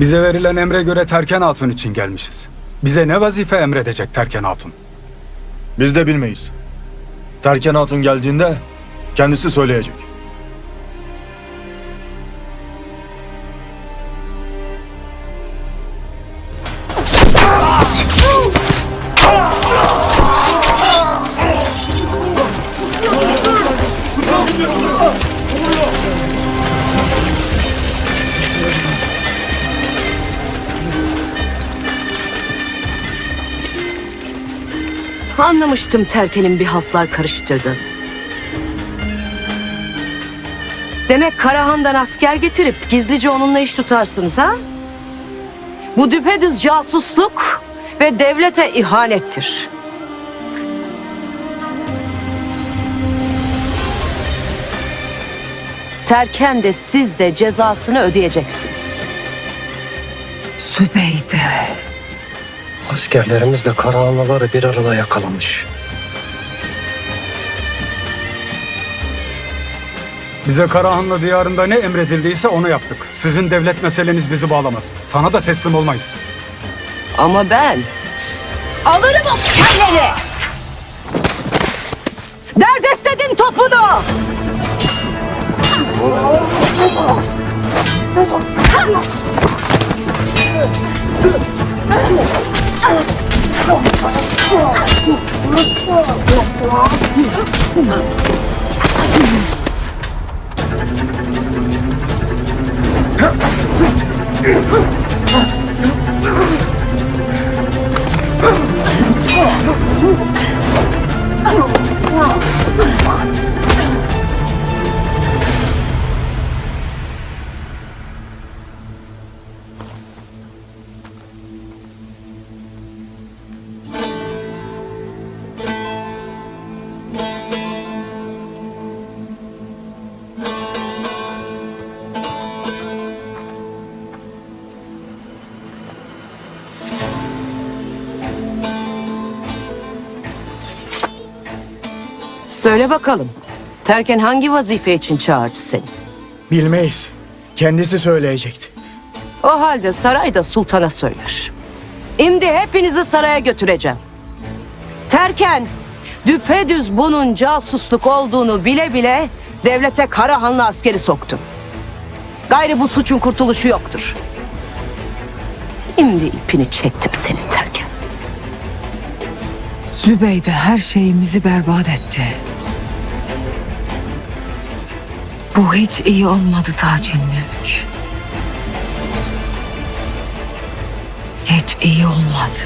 Bize verilen emre göre Terken Hatun için gelmişiz. Bize ne vazife emredecek Terken Hatun? Biz de bilmeyiz. Terken Hatun geldiğinde kendisi söyleyecek. Anlamıştım Terken'in bir haltlar karıştırdı. Demek Karahan'dan asker getirip gizlice onunla iş tutarsınız ha? Bu düpedüz casusluk ve devlete ihanettir. Terken de siz de cezasını ödeyeceksiniz. Sübeyde. Askerlerimizle Karahanlıları bir arada yakalamış. Bize Karahanlı diyarında ne emredildiyse onu yaptık. Sizin devlet meseleniz bizi bağlamaz. Sana da teslim olmayız. Ama ben alırım o kelleri. Derdest edin topunu. 으아! Söyle bakalım. Terken hangi vazife için çağırdı seni? Bilmeyiz. Kendisi söyleyecekti. O halde sarayda sultana söyler. Şimdi hepinizi saraya götüreceğim. Terken, düpedüz bunun casusluk olduğunu bile bile devlete Karahanlı askeri soktu. Gayrı bu suçun kurtuluşu yoktur. Şimdi ipini çektim senin Terken. Zübeyde her şeyimizi berbat etti. Bu hiç iyi olmadı Taci Mülk. Hiç iyi olmadı.